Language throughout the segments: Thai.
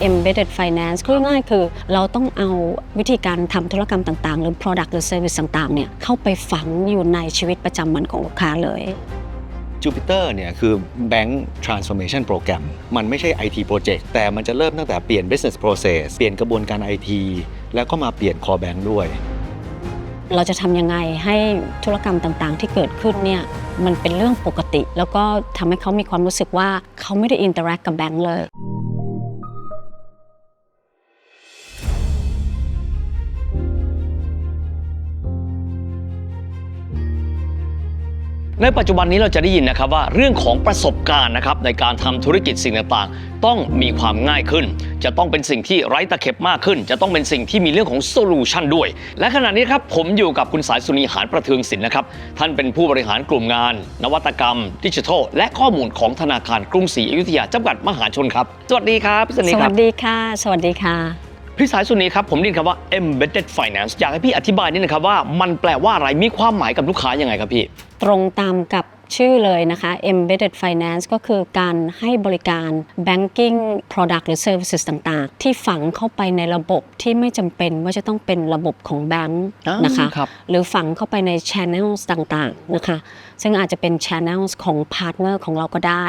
embedded finance ก็ง่ายๆคือเราต้องเอาวิธีการทำธุรกรรมต่างๆ หรือ product หรือ service ต่างๆเนี่ยเข้าไปฝังอยู่ในชีวิตประจำวันของลูกค้าเลย Jupiter เนี่ยคือ Bank Transformation Program มันไม่ใช่ IT Project แต่มันจะเริ่มตั้งแต่เปลี่ยน business process เปลี่ยนกระบวนการ IT แล้วก็มาเปลี่ยน core bank ด้วย เราจะทำยังไงให้ธุรกรรมต่างๆ ที่เกิดขึ้นเนี่ยมันเป็นเรื่องปกติ แล้วก็ทำให้เขามีความรู้สึกว่าเขาไม่ได้อินเตอร์แอคกับแบงก์เลย ในปัจจุบันนี้เราจะได้ยินนะครับว่าเรื่องของประสบการณ์นะครับในการทำธุรกิจสิ่งต่างๆ ต้องมีความง่ายขึ้น จะต้องเป็นสิ่งที่ไร้ตะเข็บมากขึ้น จะต้องเป็นสิ่งที่มีเรื่องของโซลูชันด้วย และขณะนี้ครับผมอยู่กับคุณสายสุนีหารประเทืองศิลป์นะครับท่านเป็นผู้บริหารกลุ่มงาน นวัตกรรม ดิจิทัล และข้อมูลของธนาคารกรุงศรีอยุธยาจำกัดมหาชนครับ สวัสดีครับพี่สนีควัรัสดีค่ะ สวัสดีค่ะ พี่สายสุนีครับผมได้ยินคำว่า embedded finance อยากให้พี่อธิบายนิดนึงครับว่ามันแปลว่าอะไรมีความหมายกับลูกค้ายังไงครับพี่ ตรงตามกับ ชื่อเลยนะคะ embedded finance ก็คือการให้บริการ banking product หรือ services ต่างๆ ที่ฝังเข้าไปในระบบที่ไม่จำเป็นว่าจะต้องเป็นระบบของแบงค์อ่านนะคะครับหรือฝังเข้าไปใน channels ต่างๆนะคะ ซึ่งอาจจะเป็น channels ของ partner ของเราก็ได้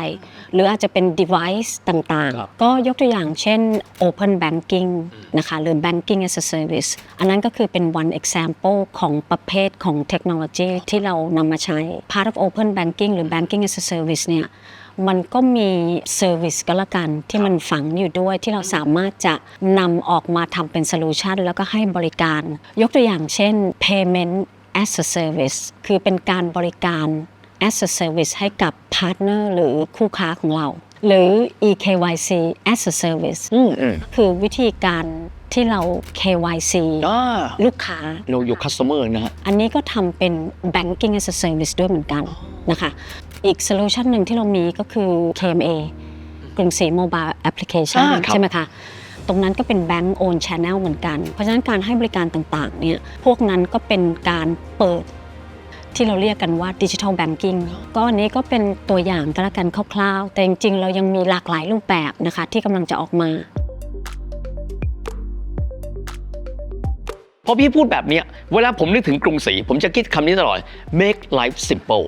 หรืออาจจะเป็น device ต่างครับๆก็ยกตัวอย่างเช่น open banking นะคะหรือ banking as a service อันนั้นก็คือเป็น one example ของประเภทของเทคโนโลยีที่เรานำมาใช้ part of open banking หรือ banking as a service เนี่ยมันก็มีเซอร์วิสก็แล้วกันที่มันฝังอยู่ด้วยที่เราสามารถจะนำออกมาทำเป็นโซลูชันแล้วก็ให้บริการ ยกตัวอย่างเช่น payment as a service คือเป็นการบริการ as a service ให้กับพาร์ทเนอร์หรือคู่ค้าของเรา หรือ eKYC as a service อืมอืมคือวิธีการ ที่เรา KYC อ่าลูกค้า เราอยู่ customer นะฮะ อันนี้ก็ทำเป็น banking as a service ด้วยเหมือนกันนะคะ อีกโซลูชันหนึ่งที่เรามีก็คือ KMA กรุงศรี Mobile Application อ่าครับ ใช่ไหมคะ ตรงนั้นก็เป็น Bank Own Channel เหมือนกัน เพราะฉะนั้นการให้บริการต่างๆเนี่ยพวกนั้นก็เป็นการเปิดที่เราเรียกกันว่า Digital Banking ก็อันนี้ก็เป็นตัวอย่างก็แล้วกันคร่าวๆ แต่จริงๆ เรายังมีหลากหลายรูปแบบนะคะที่กำลังจะออกมา พอพี่พูดแบบนี้เวลาผมนึกถึงกรุงศรีผมจะคิดคำนี้ตลอด make life simple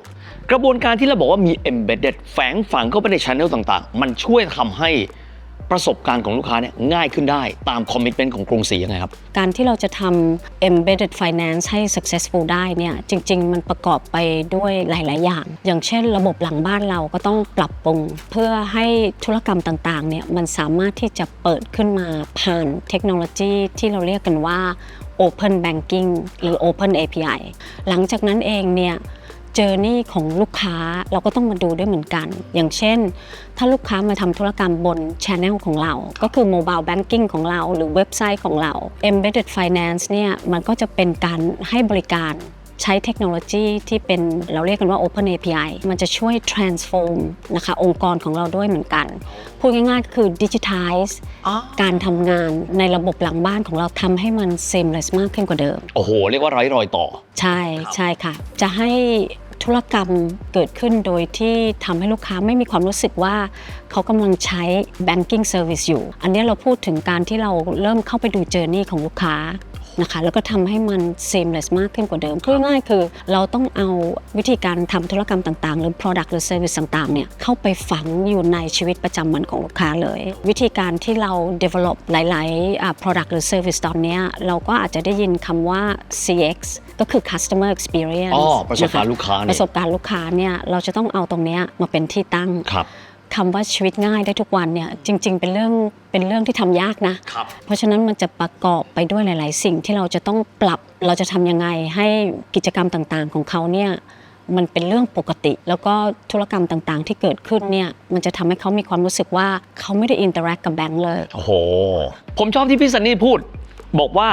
กระบวนการที่เราบอกว่ามี embedded แฝงฝังเข้าไปใน channel ต่างๆ มันช่วยทำให้ประสบการณ์ของลูกค้าเนี่ยง่ายขึ้นได้ตามคอมมิ t เมนต์ของกรุงศรียังไงครับ การที่เราจะทำ embedded finance ให้ successful ได้เนี่ยจริง ๆ มันประกอบไปด้วยหลาย ๆ อย่าง อย่างเช่นระบบหลังบ้านเราก็ต้องปรับปรุง เพื่อให้ธุรกรรมต่าง ๆ เนี่ยมันสามารถที่จะเปิดขึ้นมาผ่านเทคโนโลยีที่เราเรียกกันว่า open banking หรือ open API หลังจากนั้นเองเนี่ยเจอร์นี่ของลูกค้าเราก็ต้องมาดูด้วยเหมือนกัน อย่างเช่น ถ้าลูกค้ามาทำธุรกรรมบน Channel ของเรา ก็คือ Mobile Banking ของเรา หรือเว็บไซต์ของเรา Embedded Finance เนี่ยมันก็จะเป็นการให้บริการ ใช้เทคโนโลยีที่เป็นเราเรียกกันว่า Open API มันจะช่วย transform นะคะองค์กรของเราด้วยเหมือนกัน พูดง่ายๆก็คือ digitize การทำงานในระบบหลังบ้านของเราทำให้มัน seamless มากขึ้นกว่าเดิม โอ้โห เรียกว่าไร้รอยต่อ ใช่ใช่ค่ะ จะให้ธุรกรรมเกิดขึ้นโดยที่ทำให้ลูกค้าไม่มีความรู้สึกว่าเขากำลังใช้ banking service อยู่ อันนี้เราพูดถึงการที่เราเริ่มเข้าไปดูเจอร์นี่ของลูกค้านะคะแล้วก็ทำให้มัน seamless มากขึ้นกว่าเดิมพูดง่ายๆคือ เราต้องเอาวิธีการทำธุรกรรมต่างๆ หรือ product หรือ service ต่างๆเนี่ยเข้าไปฝังอยู่ในชีวิตประจำวันของลูกค้าเลย วิธีการที่เรา develop หลายๆอ่า product หรือ service ตอนเนี้ยเราก็อาจจะได้ยินคำว่า CX ก็คือ customer experience อ๋อประสบการณ์นคลูกค้าเนี่ยประสบการณ์ลูกค้าเนี่ยเราจะต้องเอาตรงเนี้ยมาเป็นที่ตั้ง ครับคำว่าชีวิตง่ายได้ทุกวันเนี่ยจริง ๆ เป็นเรื่องเป็นเรื่องที่ทำยากนะ ครับ เพราะฉะนั้นมันจะประกอบไปด้วยหลาย ๆ สิ่งที่เราจะต้องปรับเราจะทำยังไงให้กิจกรรมต่างๆ ของเขาเนี่ยมันเป็นเรื่องปกติ แล้วก็ธุรกรรมต่างๆ ที่เกิดขึ้นเนี่ยมันจะทำให้เขามีความรู้สึกว่าเขาไม่ได้อินเตอร์แอคกับแบงก์เลย โอ้โห ผมชอบที่พี่ซันนี่พูด บอกว่า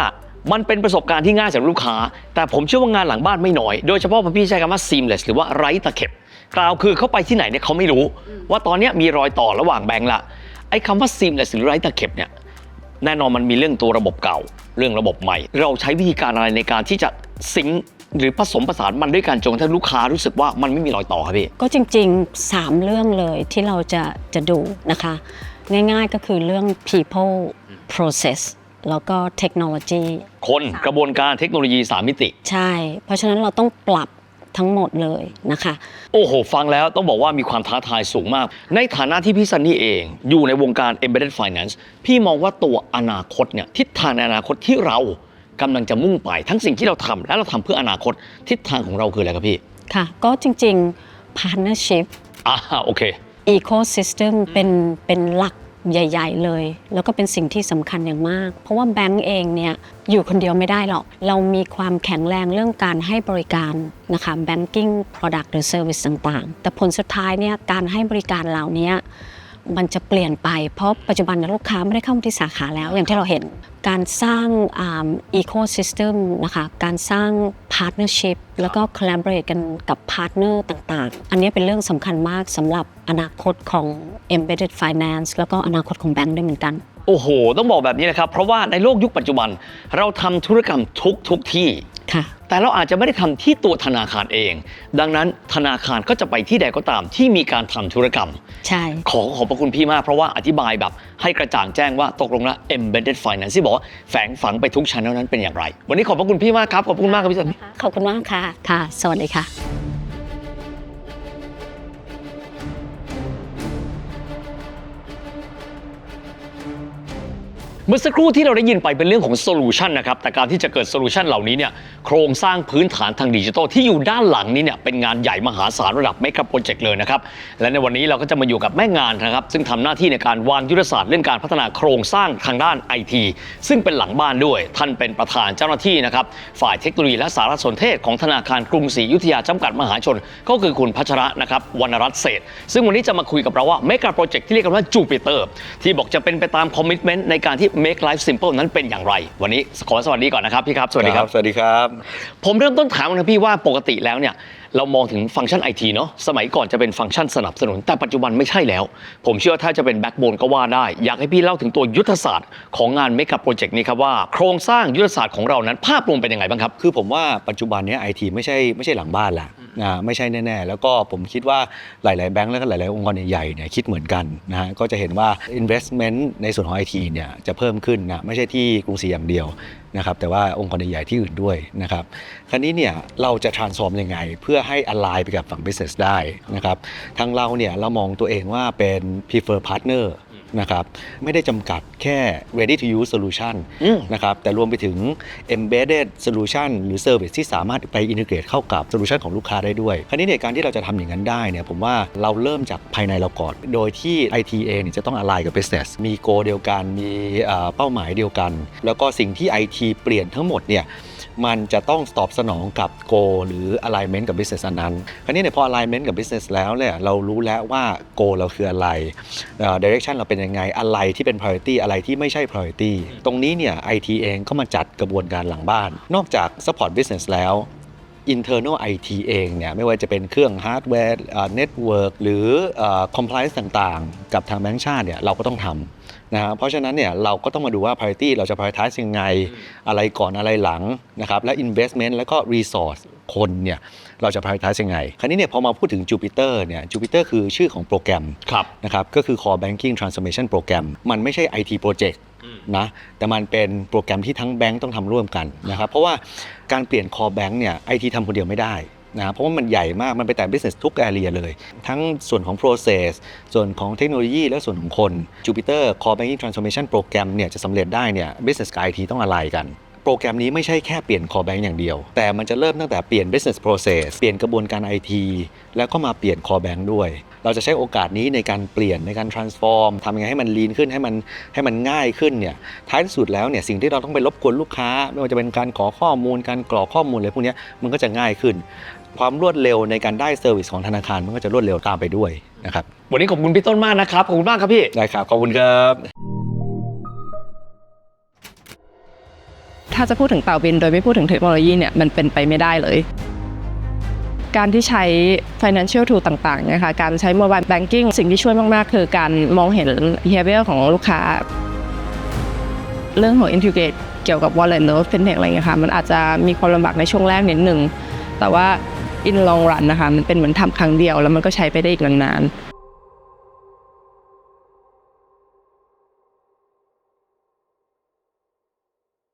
มันเป็นประสบการณ์ที่ง่ายสำหรับลูกค้า แต่ผมเชื่อว่างานหลังบ้านไม่น้อย โดยเฉพาะพอพี่ใช้คำว่า seamless หรือว่าไร้ตะเข็บ กล่าวคือเข้าไปที่ไหนเนี่ยเขาไม่รู้ ว่าตอนเนี้ยมีรอยต่อระหว่างแบงค์ละไอ้คำว่า seamless หรือไร้ตะเข็บเนี่ยแน่นอนมันมีเรื่องตัวระบบเก่า เรื่องระบบใหม่ เราใช้วิธีการอะไรในการที่จะซิงค์หรือผสมผสานมันด้วยกันจนกระทั่งลูกค้ารู้สึกว่ามันไม่มีรอยต่อครับพี่ก็จริง ๆ 3 เรื่องเลยที่เราจะจะดูนะคะ ง่ายๆก็คือเรื่อง people process แล้วก็ technology คนกระบวนการเทคโนโลยี 3 มิติ ใช่ เพราะฉะนั้นเราต้องปรับ ทั้งหมดเลยนะคะ โอ้โห ฟังแล้วต้องบอกว่ามีความท้าทายสูงมาก ในฐานะที่พี่ซันนี่เอง อยู่ในวงการ embedded finance พี่มองว่าตัวอนาคตเนี่ยทิศทางในอนาคตที่เรากำลังจะมุ่งไปทั้งสิ่งที่เราทำและเราทำเพื่ออนาคตทิศทางของเราคืออะไรครับพี่ ค่ะ ก็จริงๆ partnership อ่าโอเค ecosystem เป็นเป็นหลัก ใหญ่ ๆ เลย แล้วก็เป็นสิ่งที่สำคัญอย่างมาก เพราะว่าแบงก์เองเนี่ยอยู่คนเดียวไม่ได้หรอก เรามีความแข็งแรงเรื่องการให้บริการนะคะ banking product หรือ service ต่างๆ แต่ผลสุดท้ายเนี่ยการให้บริการเหล่านี้ มันจะเปลี่ยนไปเพราะปัจจุบันลูกค้าไม่ได้เข้ามาที่สาขาแล้ว อย่างที่เราเห็นการสร้างอีโคซิสเต็มนะคะการสร้างพาร์ทเนอร์ชิพแล้วก็ collaborate กันกับพาร์ทเนอร์ต่างๆ อันนี้เป็นเรื่องสำคัญมากสำหรับอนาคตของ embedded finance แล้วก็อนาคตของแบงก์ด้วยเหมือนกันโอ้โห ต้องบอกแบบนี้นะครับ เพราะว่าในโลกยุคปัจจุบัน เราทำธุรกรรมทุกทุกที่ ค่ะ แต่เราอาจจะไม่ได้ทำที่ตัวธนาคารเอง ดังนั้นธนาคารก็จะไปที่ใดก็ตามที่มีการทำธุรกรรม ใช่ ขอขอบพระคุณพี่มากเพราะว่าอธิบายแบบให้กระจ่างแจ้งว่าตกลงแล้ว embedded finance ที่บอกว่าแฝงฝังไปทุกชั้นนั้นเป็นอย่างไร วันนี้ขอบพระคุณพี่มากครับ ขอบคุณมากครับพี่สันขอบคุณมากค่ะ ค่ะ สวัสดีค่ะ เมื่อสักครู่ที่เราได้ยินไปเป็นเรื่องของโซลูชันนะครับ แต่การที่จะเกิดโซลูชันเหล่านี้เนี่ยโครงสร้างพื้นฐานทางดิจิทัลที่อยู่ด้านหลังนี้เนี่ยเป็นงานใหญ่มหาศาลระดับเมกะโปรเจกต์เลยนะครับ และในวันนี้เราก็จะมาอยู่กับแม่งานนะครับ ซึ่งทำหน้าที่ในการวางยุทธศาสตร์เรื่องการพัฒนาโครงสร้างทางด้านไอทีซึ่งเป็นหลังบ้านด้วย ท่านเป็นประธานเจ้าหน้าที่นะครับฝ่ายเทคโนโลยีและสารสนเทศของธนาคารกรุงศรีอยุธยาจำกัดมหาชน ก็คือคุณพัชระนะครับวรรณรัตน์เศษซึ่งวันนี้จะมาคุยกับเราว่าเมกะโปรเจกต์ที่เรียกกันว่าจูปิเตอร์ที่บอกจะเป็นไปตามคอมมิชเมนต์ในการที่ make life simple นั้นเป็นอย่างไร วันนี้ขอสวัสดีก่อนนะครับพี่ครับ สวัสดีครับ สวัสดีครับ ผมเริ่มต้นถามนะพี่ว่าปกติแล้วเนี่ยเรามองถึงฟังก์ชันไอทีเนาะสมัยก่อนจะเป็นฟังก์ชันสนับสนุน แต่ปัจจุบันไม่ใช่แล้ว ผมเชื่อว่าถ้าจะเป็นแบ็กโบนก็ว่าได้ อยากให้พี่เล่าถึงตัวยุทธศาสตร์ของงานเมกะโปรเจกต์นี้ครับว่าโครงสร้างยุทธศาสตร์ของเรานั้นภาพรวมเป็นยังไงบ้างครับ คือผมว่าปัจจุบันเนี้ไอทีไม่ใช่ไม่ใช่หลังบ้านละ นะไม่ใช่แน่ๆ แล้วก็ผมคิดว่าหลายๆแบงก์และก็หลายๆองค์กรใหญ่ๆเนี่ยคิดเหมือนกันนะฮะก็จะเห็นว่า investment ในส่วนของ IT เนี่ยจะเพิ่มขึ้นนะไม่ใช่ที่กรุงศรีอย่างเดียวนะครับแต่ว่าองค์กรใหญ่ๆที่อื่นด้วยนะครับคราวนี้เนี่ยเราจะ transform ยังไง เพื่อให้ align ไปกับฝั่ง business ได้นะครับทางเราเนี่ยเรามองตัวเองว่าเป็น prefer partner นะครับไม่ได้จำกัดแค่ ready to use solution อืม นะครับแต่รวมไปถึง embedded solution หรือ service ที่สามารถไป integrate เข้ากับ solution ของลูกค้าได้ด้วย คราวนี้ในการที่เราจะทำอย่างนั้นได้เนี่ยผมว่าเราเริ่มจากภายในเราก่อน โดยที่ IT เองเนี่ยจะต้อง align กับ business มี goal เดียวกัน มีเอ่อเป้าหมายเดียวกัน แล้วก็สิ่งที่ IT เปลี่ยนทั้งหมดเนี่ย มันจะต้องตอบสนองกับโกหรือ alignment กับ business อันนั้น คราวนี้เนี่ยพอ alignment กับ business แล้วเนี่ยเรารู้แล้วว่าโกเราคืออะไร direction เราเป็นยังไงอะไรที่เป็น priority อะไรที่ไม่ใช่ priority ตรงนี้เนี่ย IT เองก็มาจัดกระบวนการหลังบ้าน นอกจาก support business แล้ว internal IT เองเนี่ยไม่ว่าจะเป็นเครื่องฮาร์ดแวร์เน็ตเวิร์กหรือเอ่อ compliance ต่างๆ กับทางแบงก์ชาติเนี่ยเราก็ต้องทำนะฮะเพราะฉะนั้นเนี่ยเราก็ต้องมาดูว่า priority เราจะ prioritize ยังไง อะไรก่อนอะไรหลังนะครับและ investment แล้วก็ resource คนเนี่ยเราจะ prioritize ยังไง คราวนี้เนี่ยพอมาพูดถึง Jupyter เนี่ย Jupyter คือชื่อของโปรแกรมครับนะครับก็คือ Core Banking Transformation Program มันไม่ใช่ IT Project นะแต่มันเป็นโปรแกรมที่ทั้งแบงก์ต้องทำร่วมกันนะครับเพราะว่าการเปลี่ยนคอแบงก์เนี่ยไอทีทำคนเดียวไม่ได้นะเพราะว่ามันใหญ่มากมันไปแต่ business ทุก area เลย ทั้งส่วนของ process ส่วนของเทคโนโลยีและส่วนของคน Jupiter Core Banking Transformation Program เนี่ยจะสำเร็จได้เนี่ย business กับ IT ต้องอะไรกัน โปรแกรมนี้ไม่ใช่แค่เปลี่ยน core bank อย่างเดียว แต่มันจะเริ่มตั้งแต่เปลี่ยน business process เปลี่ยนกระบวนการ IT แล้วก็มาเปลี่ยน core bank ด้วย เราจะใช้โอกาสนี้ในการเปลี่ยนในการ transform ทำยังไงให้มัน lean ขึ้นให้มันให้มันง่ายขึ้นเนี่ยท้ายที่สุดแล้วเนี่ยสิ่งที่เราต้องไปรบกวนลูกค้า ไม่ว่าจะเป็นการขอข้อมูลการกรอกข้อมูลอะไรพวกเนี้ยมันก็จะง่ายขึ้น ความรวดเร็วในการได้เซอร์วิสของธนาคารมันก็จะรวดเร็วตามไปด้วยนะครับวันนี้ขอบคุณพี่ต้นมากนะครับขอบคุณมากครับพี่ได้ครับขอบคุณครับ ถ้าจะพูดถึงเต่าบินโดยไม่พูดถึงเทคโนโลยีเนี่ยมันเป็นไปไม่ได้เลย การที่ใช้ financial tool ต่างๆนะคะการใช้ mobile banking สิ่งที่ช่วยมาก ๆ คือการมองเห็น behavior ของลูกค้า เรื่องของ integrate เกี่ยวกับ wallet หรือ fintech อะไรเงี้ยค่ะมันอาจจะมีความลำบากในช่วงแรกนิดหนึ่งแต่ว่า in long run นะคะมันเป็นเหมือนทำครั้งเดียวแล้วมันก็ใช้ไปได้อีกนานๆ